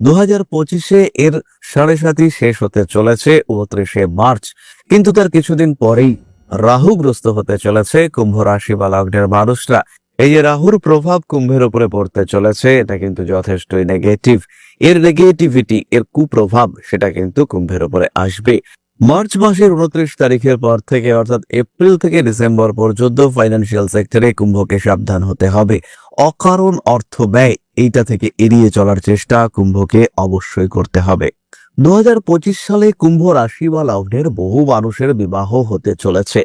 দু হাজার পঁচিশে এর সাড়ে সাতই শেষ হতে চলেছে উনত্রিশে মার্চ। কিন্তু তার কিছুদিন পরেই রাহুগ্রস্ত হতে চলেছে কুম্ভ রাশি বা লগ্নের মানুষরা। এই যে রাহুর প্রভাব কুম্ভের উপরে পড়তে চলেছে, এটা কিন্তু যথেষ্টই নেগেটিভ এর নেগেটিভিটি এর কুপ্রভাব, সেটা কিন্তু কুম্ভের উপরে আসবে মার্চ মাসের উনত্রিশ তারিখের পর থেকে, অর্থাৎ এপ্রিল থেকে ডিসেম্বর পর্যন্ত ফাইন্যান্সিয়াল সেক্টরে কুম্ভকে সাবধান হতে হবে। অকারণ অর্থ ব্যয়, এইটা থেকে এড়িয়ে চলার চেষ্টা কুম্ভকে অবশ্যই করতে হবে। দুহাজার পঁচিশ সালে কুম্ভ রাশি বা লগ্নের বহু মানুষের বিবাহ হতে চলেছে।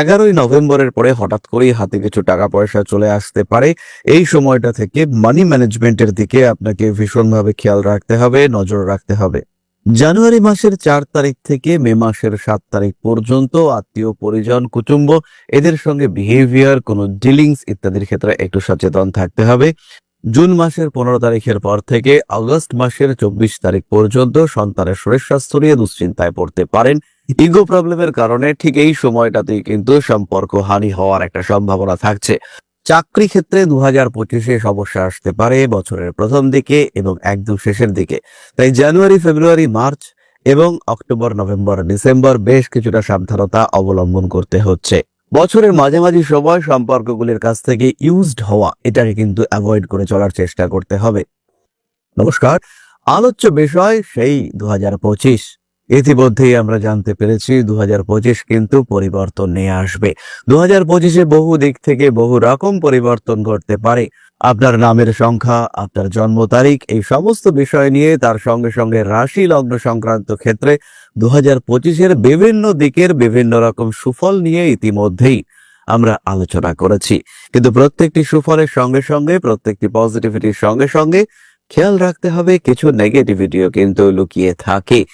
এগারোই নভেম্বরের পরে হঠাৎ করেই হাতে কিছু টাকা পয়সা চলে আসতে পারে। এই সময়টা থেকে মানি ম্যানেজমেন্টের দিকে আপনাকে ভীষণভাবে খেয়াল রাখতে হবে, নজর রাখতে হবে। জানুয়ারি মাসের চার তারিখ থেকে মে মাসের সাত তারিখ পর্যন্ত আত্মীয় পরিজন, কুটুম্ব, এদের সঙ্গে বিহেভিয়ার কোনো ডিলিংস ইত্যাদির ক্ষেত্রে একটু সচেতন থাকতে হবে। জুন মাসের পনেরো তারিখের পর থেকে আগস্ট মাসের চব্বিশ তারিখ পর্যন্ত সন্তানের শরীর স্বাস্থ্য নিয়ে দুশ্চিন্তায় পড়তে পারেন। ইগো প্রবলেমের কারণে ঠিক এই সময়টাতেই কিন্তু সম্পর্ক হানি হওয়ার একটা সম্ভাবনা থাকছে। চাকরি ক্ষেত্রে দু হাজার পঁচিশে সমস্যা আসতে পারে, বছরের প্রথম দিকে এবং একদম শেষের দিকে। তাই জানুয়ারি, ফেব্রুয়ারি, মার্চ এবং অক্টোবর, নভেম্বর, ডিসেম্বর বেশ কিছুটা সাবধানতা অবলম্বন করতে হচ্ছে। বছরের মাঝামাঝি সময় সম্পর্কগুলির কাছ থেকে ইউজড হওয়া, এটাকে কিন্তু অ্যাভয়েড করে চলার চেষ্টা করতে হবে। নমস্কার, আলোচ্য বিষয় সেই দু হাজার পঁচিশ। ইতিমধ্যেই আমরা জানতে পেরেছি দু হাজার পঁচিশ কিন্তু পরিবর্তন নিয়ে আসবে। দু হাজার বহু দিক থেকে বহু রকম পরিবর্তন ঘটতে পারে। আপনার নামের সংখ্যা, আপনার জন্ম তারিখ, এই সমস্ত বিষয় নিয়ে তার সঙ্গে সঙ্গে রাশি লগ্ন সংক্রান্ত ক্ষেত্রে দু হাজার বিভিন্ন দিকের বিভিন্ন রকম সুফল নিয়ে ইতিমধ্যেই আমরা আলোচনা করেছি। কিন্তু প্রত্যেকটি সুফলের সঙ্গে সঙ্গে, প্রত্যেকটি পজিটিভিটির সঙ্গে সঙ্গে খেয়াল রাখতে হবে, কিছু নেগেটিভিটিও কিন্তু লুকিয়ে থাকে।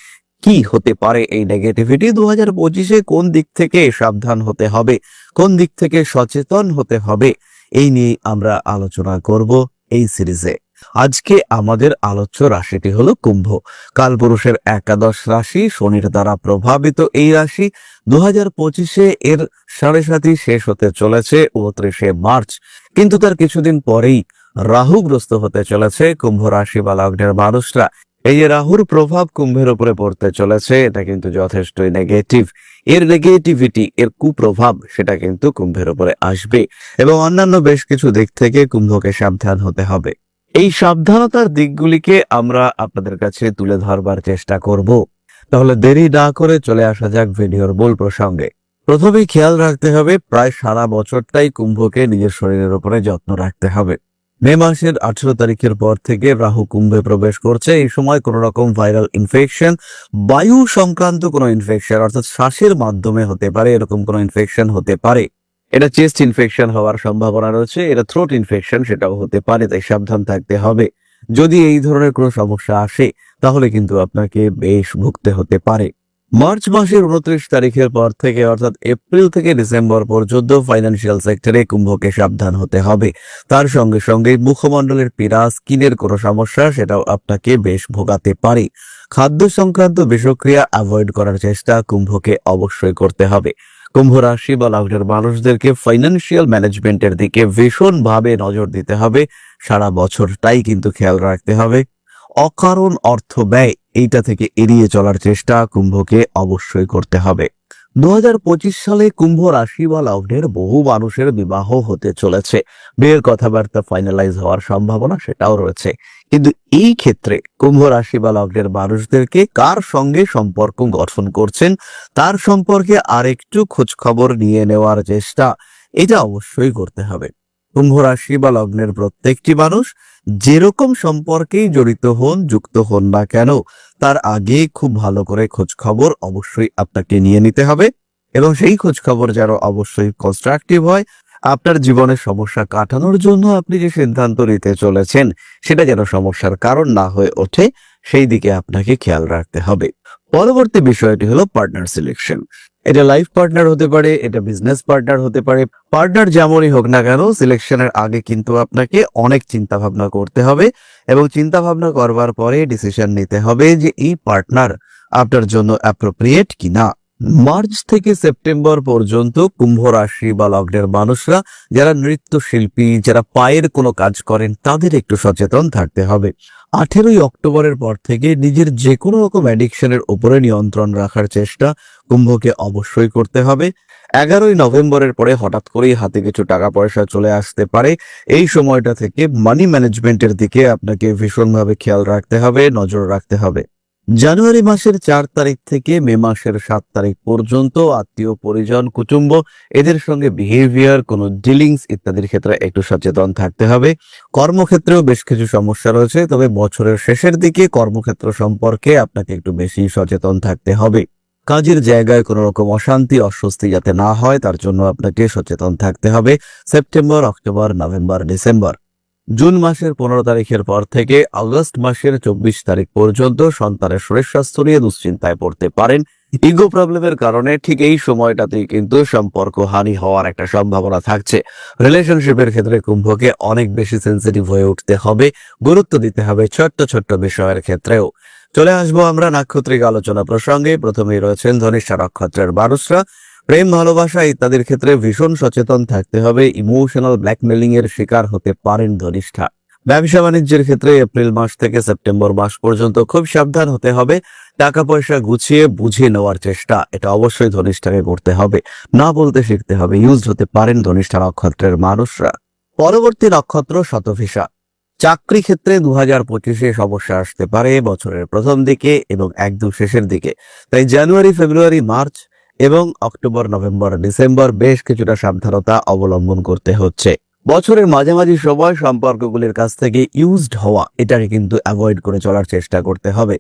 কি হতে পারে এই নেগেটিভিটি দু হাজার পঁচিশে কোন দিক থেকে সাবধান হতে হবে? কোন দিক থেকে সচেতন হতে হবে? এই নিয়ে আমরা আলোচনা করব এই সিরিজে আজকে আমাদের আলোচ্য রাশিটি হলো কুম্ভ। কালপুরুষের একাদশ রাশি শনির দ্বারা প্রভাবিত এই রাশি। দু হাজার পঁচিশে এর সাড়ে সাতই শেষ হতে চলেছে উনত্রিশে মার্চ। কিন্তু তার কিছুদিন পরেই রাহুগ্রস্ত হতে চলেছে কুম্ভ রাশি বা লগ্নের মানুষরা। এই যে রাহুর প্রভাব কুম্ভের উপরে পড়তে চলেছে, এটা কিন্তু যথেষ্টই নেগেটিভ এর নেগেটিভিটি এর কুপ্রভাব, সেটা কিন্তু কুম্ভের উপরে আসবে এবং অন্যান্য বেশ কিছু দিক থেকে কুম্ভকে সাবধান হতে হবে। এই সাবধানতার দিকগুলিকে আমরা আপনাদের কাছে তুলে ধরবার চেষ্টা করব। তাহলে দেরি না করে চলে আসা যাক ভিডিওর মূল প্রসঙ্গে। প্রথমেই খেয়াল রাখতে হবে, প্রায় সারা বছরটাই কুম্ভকে নিজের শরীরের উপরে যত্ন রাখতে হবে। মে মাসের আঠেরো তারিখের পর থেকে রাহু কুম্ভে প্রবেশ করছে। এই সময় কোন রকম ভাইরাল ইনফেকশন বায়ু সংক্রান্ত কোনো ইনফেকশন অর্থাৎ শ্বাসের মাধ্যমে হতে পারে, এরকম কোনো ইনফেকশন হতে পারে। এটা চেস্ট ইনফেকশন হওয়ার সম্ভাবনা রয়েছে, এটা থ্রোট ইনফেকশন সেটাও হতে পারে, তাই সাবধান থাকতে হবে। যদি এই ধরনের কোনো সমস্যা আসে, তাহলে কিন্তু আপনাকে বেশ ভুগতে হতে পারে। মার্চ মাসের উনত্রিশ তারিখের পর থেকে, অর্থাৎ এপ্রিল থেকে ডিসেম্বর পর্যন্ত ফাইন্যান্সিয়াল সেক্টরে কুম্ভকে সাবধান হতে হবে। তার সঙ্গে সঙ্গে মুখমণ্ডলের পীড়া স্কিনের কোনো সমস্যা, সেটাও আপনাকে বেশ ভোগাতে পারে। খাদ্য সংক্রান্ত বিষক্রিয়া অ্যাভয়েড করার চেষ্টা কুম্ভকে অবশ্যই করতে হবে। কুম্ভ রাশি বা লগ্নের মানুষদেরকে ফাইন্যান্সিয়াল ম্যানেজমেন্টের দিকে ভীষণভাবে নজর দিতে হবে। সারা বছরটাই কিন্তু খেয়াল রাখতে হবে। অকারণ অর্থ ব্যয়, এইটা থেকে এড়িয়ে চলার চেষ্টা কুম্ভকে অবশ্যই করতে হবে। দু হাজার পঁচিশ সালে কুম্ভ রাশি বা লগ্নের বহু মানুষের বিবাহ হতে চলেছে। বিয়ের কথাবার্তা ফাইনালাইজ হওয়ার সম্ভাবনা সেটাও রয়েছে। কিন্তু এই ক্ষেত্রে কুম্ভ রাশি বা লগ্নের মানুষদেরকে কার সঙ্গে সম্পর্ক গঠন করছেন, তার সম্পর্কে আরেকটু খোঁজখবর নিয়ে নেওয়ার চেষ্টা, এটা অবশ্যই করতে হবে। কুম্ভ রাশি বা লগ্নের প্রত্যেকটি মানুষ যেরকম সম্পর্কেই জড়িত হন, যুক্ত হন না কেন, তার আগে খুব ভালো করে খোঁজ খবর অবশ্যই আপনাকে নিয়ে নিতে হবে এবং সেই খোঁজ খবর যেন অবশ্যই কনস্ট্রাকটিভ হয়। আপনার জীবনের সমস্যা কাটানোর জন্য আপনি যে সিদ্ধান্ত নিতে চলেছেন, সেটা যেন সমস্যার কারণ না হয়ে ওঠে, সেই দিকে আপনাকে খেয়াল রাখতে হবে। পরবর্তী বিষয়টি হলো পার্টনার সিলেকশন এটা লাইফ পার্টনার হতে পারে, এটা বিজনেস পার্টনার হতে পারে। পার্টনার যেমনই হোক না কেন সিলেকশনের আগে কিন্তু আপনাকে অনেক চিন্তা ভাবনা করতে হবে এবং চিন্তা ভাবনা করবার পরে ডিসিশন নিতে হবে যে এই পার্টনার আপনার জন্য অ্যাপ্রোপ্রিয়েট কি না মার্চ থেকে সেপ্টেম্বর পর্যন্ত কুম্ভ রাশি বা লগ্নের মানুষরা যারা নৃত্যশিল্পী, যারা পায়ের কোনো কাজ করেন, তাদের একটু সচেতন থাকতে হবে। আঠেরোই অক্টোবরের পর থেকে নিজের যে কোনো রকম অ্যাডিকশনের উপরে নিয়ন্ত্রণ রাখার চেষ্টা কুম্ভকে অবশ্যই করতে হবে। এগারোই নভেম্বরের পরে হঠাৎ করেই হাতে কিছু টাকা পয়সা চলে আসতে পারে। এই সময়টা থেকে মানি ম্যানেজমেন্টের দিকে আপনাকে ভীষণভাবে খেয়াল রাখতে হবে, নজর রাখতে হবে। জানুয়ারি মাসের চার তারিখ থেকে মে মাসের সাত তারিখ পর্যন্ত আত্মীয় পরিজন, কুটুম্ব এদের সঙ্গে বিহেভিয়ার কোনো ডিলিংস ইত্যাদির ক্ষেত্রে একটু সচেতন থাকতে হবে। কর্মক্ষেত্রেও বেশ কিছু সমস্যা রয়েছে, তবে বছরের শেষের দিকে কর্মক্ষেত্র সম্পর্কে আপনাকে একটু বেশি সচেতন থাকতে হবে। কাজের জায়গায় কোনো রকম অশান্তি, অস্বস্তি যাতে না হয়, তার জন্য আপনাকে সচেতন থাকতে হবে। September, October, November, December. June মাসের পনেরো তারিখের পর থেকে আগস্ট মাসের চব্বিশ তারিখ পর্যন্ত সন্তানের শরীর স্বাস্থ্য নিয়ে দুশ্চিন্তায় পড়তে পারেন। ইগো প্রবলেমের কারণে ঠিক এই সময়টাতেই কিন্তু সম্পর্ক হানি হওয়ার একটা সম্ভাবনা থাকছে। রিলেশনশিপের ক্ষেত্রে কুম্ভকে অনেক বেশি সেন্সিটিভ হয়ে উঠতে হবে, গুরুত্ব দিতে হবে ছোট্ট ছোট্ট বিষয়ের ক্ষেত্রেও। চলে আসব আমরা নাক্ষত্রিক আলোচনা প্রসঙ্গে। প্রথমেই রয়েছেন ধনিষ্ঠা নক্ষত্রের মানুষরা প্রেম ভালোবাসা ইত্যাদির ক্ষেত্রে ভীষণ সচেতন থাকতে হবে। ইমোশনাল ব্ল্যাকমেলিং এর শিকার হতে পারেন ধনিষ্ঠা। ব্যবসা বাণিজ্যের ক্ষেত্রে এপ্রিল মাস থেকে সেপ্টেম্বর মাস পর্যন্ত খুব সাবধান হতে হবে। টাকা পয়সা গুছিয়ে বুঝিয়ে নেওয়ার চেষ্টা, এটা অবশ্যই ধনিষ্ঠাকে করতে হবে। না বলতে শিখতে হবে ইউজ হতে পারেন ধনিষ্ঠা নক্ষত্রের মানুষরা। পরবর্তী নক্ষত্র শতভিসা। চাকরি ক্ষেত্রে দু হাজার পঁচিশে সমস্যা আসতে পারে বছরের প্রথম দিকে এবং এক দু শেষের দিকে। তাই জানুয়ারি, ফেব্রুয়ারি, মার্চ এবং অক্টোবর, নভেম্বর, ডিসেম্বর বেশ কিছুটা সাবধানতা অবলম্বন করতে হচ্ছে। বছরের মাঝামাঝি সময় সম্পর্কগুলির কাছ থেকে ইউজড হওয়া, এটাকে কিন্তু অ্যাভয়েড করে চলার চেষ্টা করতে হবে।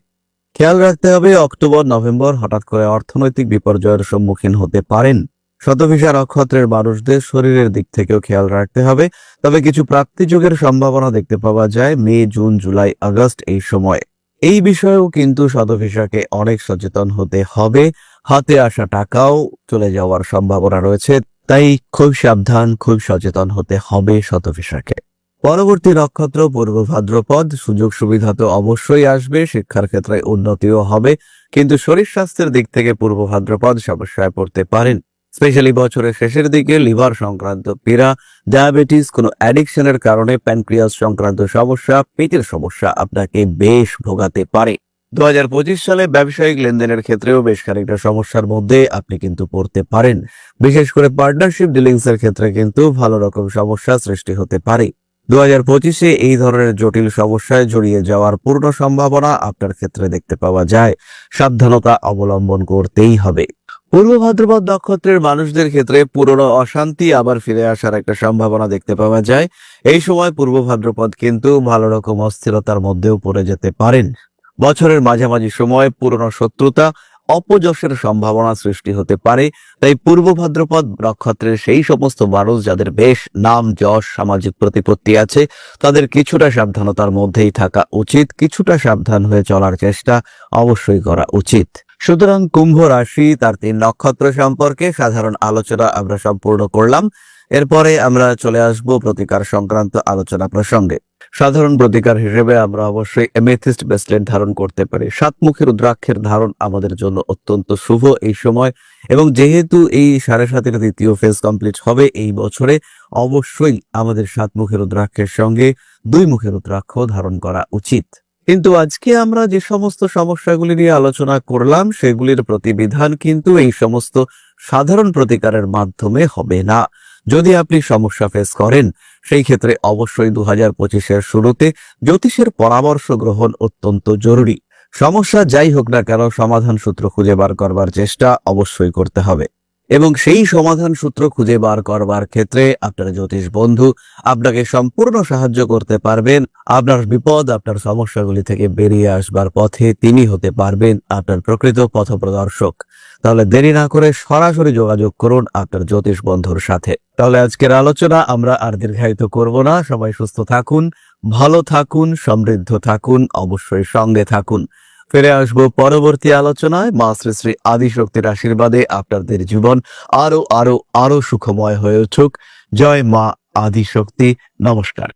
খেয়াল রাখতে হবে, অক্টোবর, নভেম্বর হঠাৎ করে অর্থনৈতিক বিপর্যয়ের সম্মুখীন হতে পারেন। শতভিসা নক্ষত্রের মানুষদের শরীরের দিক থেকেও খেয়াল রাখতে হবে। তবে কিছু প্রাপ্তিযোগের সম্ভাবনা দেখতে পাওয়া যায় মে, জুন, জুলাই, আগস্ট এই সময়। এই বিষয়েও কিন্তু শতভিসাকে অনেক সচেতন হতে হবে। হাতে আসা টাকাও চলে যাওয়ার সম্ভাবনা রয়েছে, তাই খুব সাবধান, খুব সচেতন হতে হবে শতভিসাকে পরবর্তী নক্ষত্র পূর্ব ভাদ্রপদ, সুযোগ সুবিধা তো অবশ্যই আসবে, শিক্ষার ক্ষেত্রে উন্নতিও হবে, কিন্তু শরীর স্বাস্থ্যের দিক থেকে পূর্ব ভাদ্রপদ সমস্যায় পড়তে পারেন। স্পেশালি বছরের শেষের দিকে লিভার সংক্রান্ত পীড়া, ডায়াবেটিস, কোনো অ্যাডিকশনের কারণে প্যানক্রিয়াস সংক্রান্ত সমস্যা, পেটের সমস্যা আপনাকে বেশ ভোগাতে পারে। দু হাজার পঁচিশ সালে ব্যবসায়িক লেনদেনের ক্ষেত্রেও বেশ খানিকটা সমস্যার মধ্যে আপনি কিন্তু পড়তে পারেন। বিশেষ করে পার্টনারশিপ ডিলিংস এর ক্ষেত্রে কিন্তু ভালো রকম সমস্যা সৃষ্টি হতে পারে। দু হাজার পঁচিশে এই ধরনের জটিল সমস্যায় জড়িয়ে যাওয়ার পূর্ণ সম্ভাবনা আপনার ক্ষেত্রে দেখতে পাওয়া যায়। সাবধানতা অবলম্বন করতেই হবে। পূর্ব ভাদ্রপদ নক্ষত্রের মানুষদের ক্ষেত্রে পুরনো অশান্তি আবার ফিরে আসার একটা সম্ভাবনা দেখতে পাওয়া যায়। এই সময় পূর্ব ভাদ্রপদ কিন্তু ভালো রকম অস্থিরতার মধ্যেও পড়ে যেতে পারেন। বছরের মাঝামাঝি সময় পুরনো শত্রুতা, অপযশের সম্ভাবনা সৃষ্টি হতে পারে। তাই পূর্ব ভাদ্রপদ নক্ষত্রের সেই সমস্ত মানুষ যাদের বেশ নাম, যশ, সামাজিক প্রতিপত্তি আছে, তাদের কিছুটা সাবধানতার মধ্যেই থাকা উচিত, কিছুটা সাবধান হয়ে চলার চেষ্টা অবশ্যই করা উচিত। সুতরাং কুম্ভ রাশি তার তিন নক্ষত্র সম্পর্কে সাধারণ আলোচনা আমরা সম্পূর্ণ করলাম। এরপরে আমরা চলে আসব প্রতিকার সংক্রান্ত আলোচনা প্রসঙ্গে। সাধারণ প্রতিকার হিসেবে আমরা অবশ্যই এমেথিস্ট ব্রেসলেট ধারণ করতে পারি। সাতমুখী রুদ্রাক্ষের ধারণ আমাদের জন্য অত্যন্ত শুভ এই সময় এবং যেহেতু এই সাড়ে সাতের দ্বিতীয় ফেজ কমপ্লিট হবে এই বছরে, অবশ্যই আমাদের সাতমুখী রুদ্রাক্ষের সঙ্গে দুই মুখের রুদ্রাক্ষ ধারণ করা উচিত। কিন্তু আজকে আমরা যে সমস্ত সমস্যাগুলি নিয়ে আলোচনা করলাম, সেগুলির প্রতিবিধান কিন্তু এই সমস্ত সাধারণ প্রতিকারের মাধ্যমে হবে না। যদি আপনি সমস্যা ফেস করেন, সেই ক্ষেত্রে অবশ্যই দু হাজার পঁচিশের শুরুতে জ্যোতিষের পরামর্শ গ্রহণ অত্যন্ত জরুরি। সমস্যা যাই হোক না কেন, সমাধান সূত্র খুঁজে বার করবার চেষ্টা অবশ্যই করতে হবে। এবং সেই সমাধান সূত্র খুঁজে বার করবার ক্ষেত্রে আপনার জ্যোতিষ বন্ধু আপনাকে সম্পূর্ণ সাহায্য করতে পারবেন। আপনার বিপদ, আপনার সমস্যাগুলি থেকে বেরিয়ে আসবার পথে তিনি হতে পারবেন আপনার প্রকৃত পথপ্রদর্শক তাহলে দেরি না করে সরাসরি যোগাযোগ করুন আপনার জ্যোতিষ বন্ধুর সাথে। তাহলে আজকের আলোচনা আমরা আর দীর্ঘায়িত করব না। সবাই সুস্থ থাকুন, ভালো থাকুন, সমৃদ্ধ থাকুন, অবশ্যই সঙ্গে থাকুন। ফিরে আসব পরবর্তী আলোচনায়। মা শ্রী শ্রী আদিশক্তির আশীর্বাদে আপনাদের জীবন আরও আরও আরও সুখময় হয়ে উঠুক। জয় মা আদিশক্তি। নমস্কার।